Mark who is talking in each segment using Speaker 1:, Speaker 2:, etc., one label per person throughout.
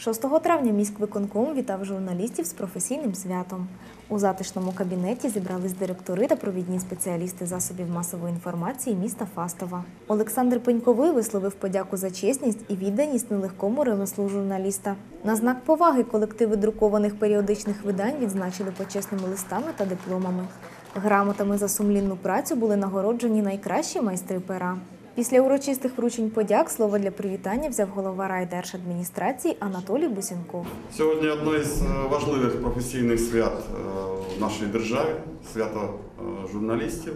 Speaker 1: 6 травня міськвиконком вітав журналістів з професійним святом. У затишному кабінеті зібрались директори та провідні спеціалісти засобів масової інформації міста Фастова. Олександр Пеньковий висловив подяку за чесність і відданість нелегкому ремеслу журналіста. На знак поваги колективи друкованих періодичних видань відзначили почесними листами та дипломами. Грамотами за сумлінну працю були нагороджені найкращі майстри пера. Після урочистих вручень подяк слово для привітання взяв голова райдержадміністрації Анатолій Бусінков.
Speaker 2: Сьогодні одне з е, важливих професійних свят е, в нашій державі свято е, журналістів.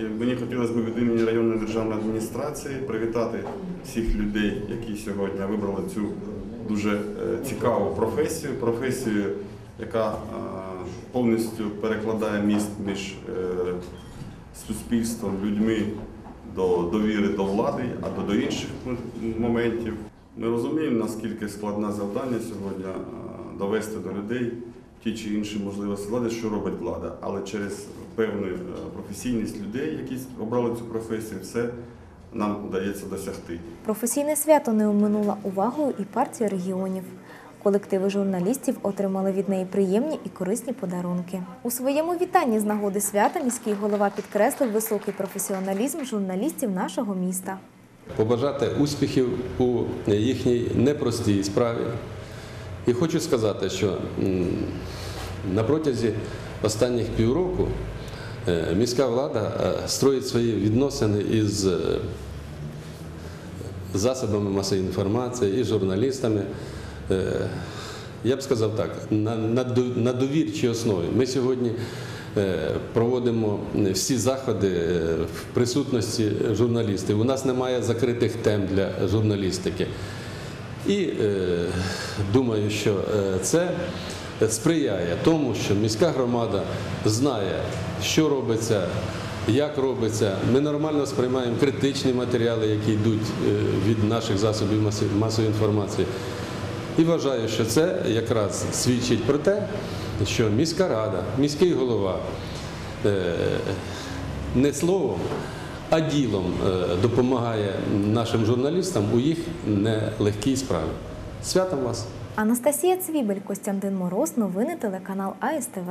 Speaker 2: І мені хотілося б від імені районної державної адміністрації привітати всіх людей, які сьогодні вибрали цю дуже цікаву професію, професію, яка повністю перекладає міст між суспільством, людьми до довіри до влади, а до, до інших моментів. Ми розуміємо, наскільки складне завдання сьогодні довести до людей ті чи інші можливості влади, що робить влада. Але через певну е, професійність людей, які обрали цю професію, все нам вдається досягти.
Speaker 1: Професійне свято не оминула увагою і партія регіонів. Колективи журналістів отримали від неї приємні і корисні подарунки. У своєму вітанні з нагоди свята міський голова підкреслив високий професіоналізм журналістів нашого міста.
Speaker 3: побажати успіхів у їхній непростій справі. І хочу сказати, що на протязі останніх півроку е, міська влада е, строїть свої відносини із е, засобами масової інформації і журналістами. Е, Я б сказав так, на, довірчій основі. Ми сьогодні е, проводимо всі заходи е, в присутності журналістів. У нас немає закритих тем для журналістики. І думаю, що це сприяє тому, що міська громада знає, що робиться, як робиться. Ми нормально сприймаємо критичні матеріали, які йдуть від наших засобів масової інформації. І вважаю, що це якраз свідчить про те, що міська рада, міський голова е, не словом, а ділом е, допомагає нашим журналістам у їх нелегкій справі. Святом вас!
Speaker 1: Анастасія Цвібель, Костянтин Мороз, новини телеканал АСТВ.